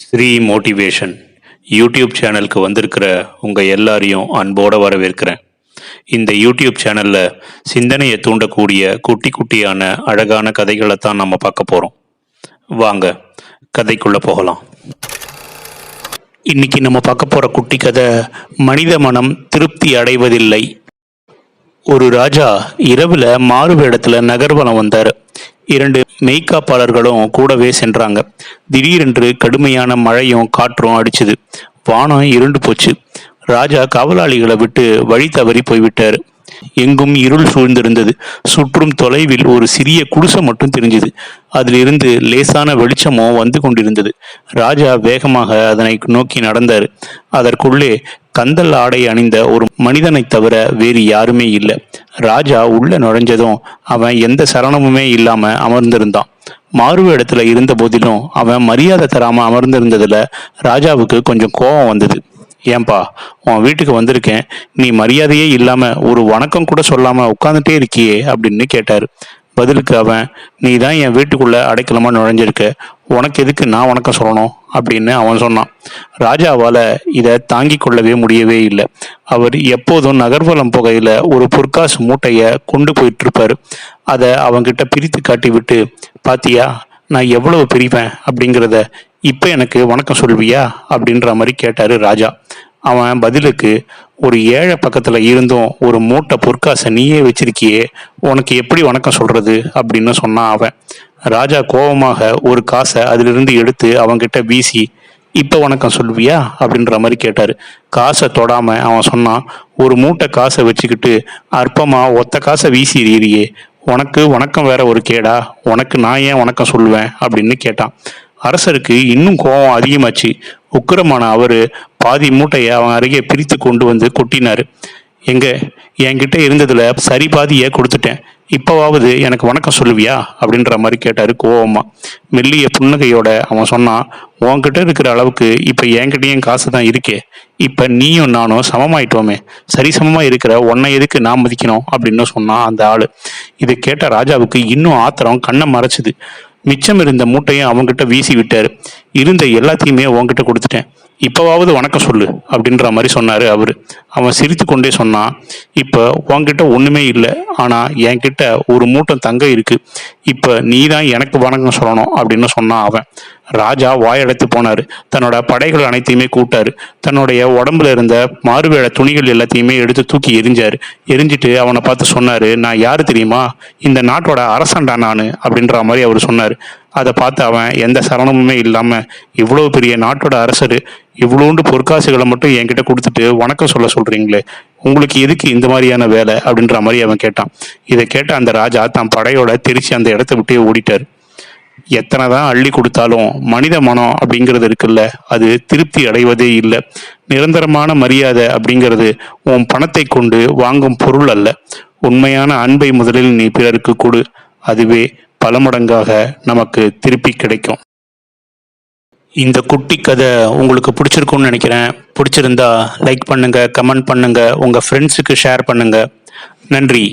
Sri motivation YouTube சேனலுக்கு வந்திருக்கிற உங்கள் எல்லாரையும் அன்போடு வரவேற்கிறேன். இந்த யூடியூப் சேனலில் சிந்தனையை தூண்டக்கூடிய குட்டி குட்டியான அழகான கதைகளை தான் நம்ம பார்க்க போகிறோம் வாங்க கதைக்குள்ளே போகலாம். இன்னைக்கு நம்ம பார்க்க போகிற குட்டி கதை மனித மனம் திருப்தி அடைவதில்லை. ஒரு ராஜா இரவுல மாறு வேடத்துல நகர்வலம் வந்தார். இரண்டு மெய்க்காப்பாளர்களும் கூடவே சென்றாங்க. திடீரென்று கடுமையான மழையும் காற்றும் அடிச்சுது. வானம் இருண்டு போச்சு. ராஜா காவலாளிகளை விட்டு வழி தவறி போய்விட்டார். எங்கும் இருள் சூழ்ந்திருந்தது. சுற்றும் தொலைவில் ஒரு சிறிய குடிசை மட்டும் தெரிஞ்சது. அதிலிருந்து லேசான வெளிச்சமோ வந்து கொண்டிருந்தது. ராஜா வேகமாக அதனை நோக்கி நடந்தார். அதற்குள்ளே கந்தல் ஆடை அணிந்த ஒரு மனிதனை தவிர வேறு யாருமே இல்லை. ராஜா உள்ள நுழைஞ்சதும் அவன் எந்த சரணமுமே இல்லாம அமர்ந்திருந்தான். மாறு இடத்துல இருந்த போதிலும் அவன் மரியாதை தராம அமர்ந்திருந்ததுல ராஜாவுக்கு கொஞ்சம் கோபம் வந்தது. ஏன்பா உன் வீட்டுக்கு வந்திருக்கேன். நீ மரியாதையே இல்லாம ஒரு வணக்கம் கூட சொல்லாம உட்காந்துட்டே இருக்கியே அப்படின்னு கேட்டாரு. பதிலுக்கு அவன் நீ தான் என் வீட்டுக்குள்ளே அடைக்கலமாக நுழைஞ்சிருக்க. உனக்கு எதுக்கு நான் வணக்கம் சொல்லணும்? அப்படின்னு அவன் சொன்னான். ராஜாவால் இதை தாங்கி கொள்ளவே முடியவே இல்லை. அவர் எப்போதும் நகர்வலம் புகையில் ஒரு பொற்காசு மூட்டையை கொண்டு போயிட்டுருப்பார். அதை அவங்கிட்ட பிரித்து காட்டி விட்டு பாத்தியா நான் எவ்வளவு பிரிப்பேன் அப்படிங்கிறத இப்போ எனக்கு வணக்கம் சொல்வியா அப்படின்ற மாதிரி கேட்டார் ராஜா. அவன் பதிலுக்கு ஒரு ஏழை பக்கத்தில் இருந்தும் ஒரு மூட்டை பொற்காசை நீயே வச்சிருக்கியே உனக்கு எப்படி வணக்கம் சொல்றது அப்படின்னு சொன்னான் அவன். ராஜா கோபமாக ஒரு காசை அதிலிருந்து எடுத்து அவன்கிட்ட வீசி இப்போ வணக்கம் சொல்வியா அப்படின்ற மாதிரி கேட்டார். காசை தொடாம அவன் சொன்னான் ஒரு மூட்டை காசை வச்சுக்கிட்டு அற்பமா ஒத்த காசை வீசி எறியறியே உனக்கு வணக்கம் வேற ஒரு கேடா உனக்கு நான் ஏன் வணக்கம் சொல்லுவேன்? அப்படின்னு கேட்டான். அரசருக்கு இன்னும் கோபம் அதிகமாச்சு. உக்கிரமான அவரு பாதி மூட்டையை அவன் அருகே பிரித்து கொண்டு வந்து கொட்டினாரு. எங்க என்கிட்ட இருந்ததுல சரி பாதியை கொடுத்துட்டேன். இப்பவாவது எனக்கு வணக்கம் சொல்லுவியா? அப்படின்ற மாதிரி கேட்டாரு கோவமா. மெல்லிய புன்னகையோட அவன் சொன்னான் உன்கிட்ட இருக்கிற அளவுக்கு இப்ப என்கிட்டயும் காசு தான் இருக்கே. இப்ப நீயும் நானும் சமமாயிட்டோமே. சரி சமமா இருக்கிற உன்னை எதுக்கு நான் மதிக்கணும்? அப்படின்னு சொன்னான் அந்த ஆளு. இதை கேட்ட ராஜாவுக்கு இன்னும் ஆத்திரம் கண்ணை மறைச்சுது. மிச்சம் இருந்த மூட்டையும் அவங்ககிட்ட வீசி விட்டாரு இருந்த எல்லாத்தையுமே உன்கிட்ட கொடுத்துட்டேன். இப்போவாவது வணக்கம் சொல்லு அப்படின்ற மாதிரி சொன்னார் அவர். அவன் சிரித்து கொண்டே சொன்னான் இப்போ உன்கிட்ட ஒன்றுமே இல்லை. ஆனால் என்கிட்ட ஒரு மூட்டம் தங்க இருக்குது இப்போ நீ தான் எனக்கு வணக்கம் சொல்லணும் அப்படின்னு சொன்னான் அவன். ராஜா வாயடைத்து போனார். தன்னோட படைகள் அனைத்தையுமே கூட்டாரு தன்னுடைய உடம்புல இருந்த மாறுவேட துணிகள் எல்லாத்தையுமே எடுத்து தூக்கி எரிஞ்சார் எரிஞ்சிட்டு அவனை பார்த்து சொன்னார் நான் யார் தெரியுமா? இந்த நாட்டோட அரசன்டா நான் அப்படின்ற மாதிரி அவர் சொன்னார். அதை பார்த்து அவன் எந்த சலனமுமே இல்லாமல் இவ்வளோ பெரிய நாட்டோட அரசர் இவ்வளோண்டு பொற்காசுகளை மட்டும் என்கிட்ட கொடுத்துட்டு வணக்கம் சொல்ல சொல்கிறீங்களே உங்களுக்கு எதுக்கு இந்த மாதிரியான வேலை அப்படின்ற மாதிரி அவன் கேட்டான். இதை கேட்ட அந்த ராஜா தான் படையோட திருச்சி அந்த இடத்த விட்டே ஓடிட்டாரு. எத்தனை தான் அள்ளி கொடுத்தாலும் மனித மனம் அப்படிங்கிறது இருக்குல்ல அது திருப்தி அடைவதே இல்லை. நிரந்தரமான மரியாதை அப்படிங்கிறது உன் பணத்தை கொண்டு வாங்கும் பொருள் அல்ல. உண்மையான அன்பை முதலில் நீ பிறருக்கு கொடு. அதுவே பல மடங்காக நமக்கு திருப்பி கிடைக்கும். இந்த குட்டி கதை உங்களுக்கு பிடிச்சிருக்கும்னு நினைக்கிறேன். பிடிச்சிருந்தா லைக் பண்ணுங்கள் கமெண்ட் பண்ணுங்கள் உங்கள் ஃப்ரெண்ட்ஸுக்கு ஷேர் பண்ணுங்கள் நன்றி.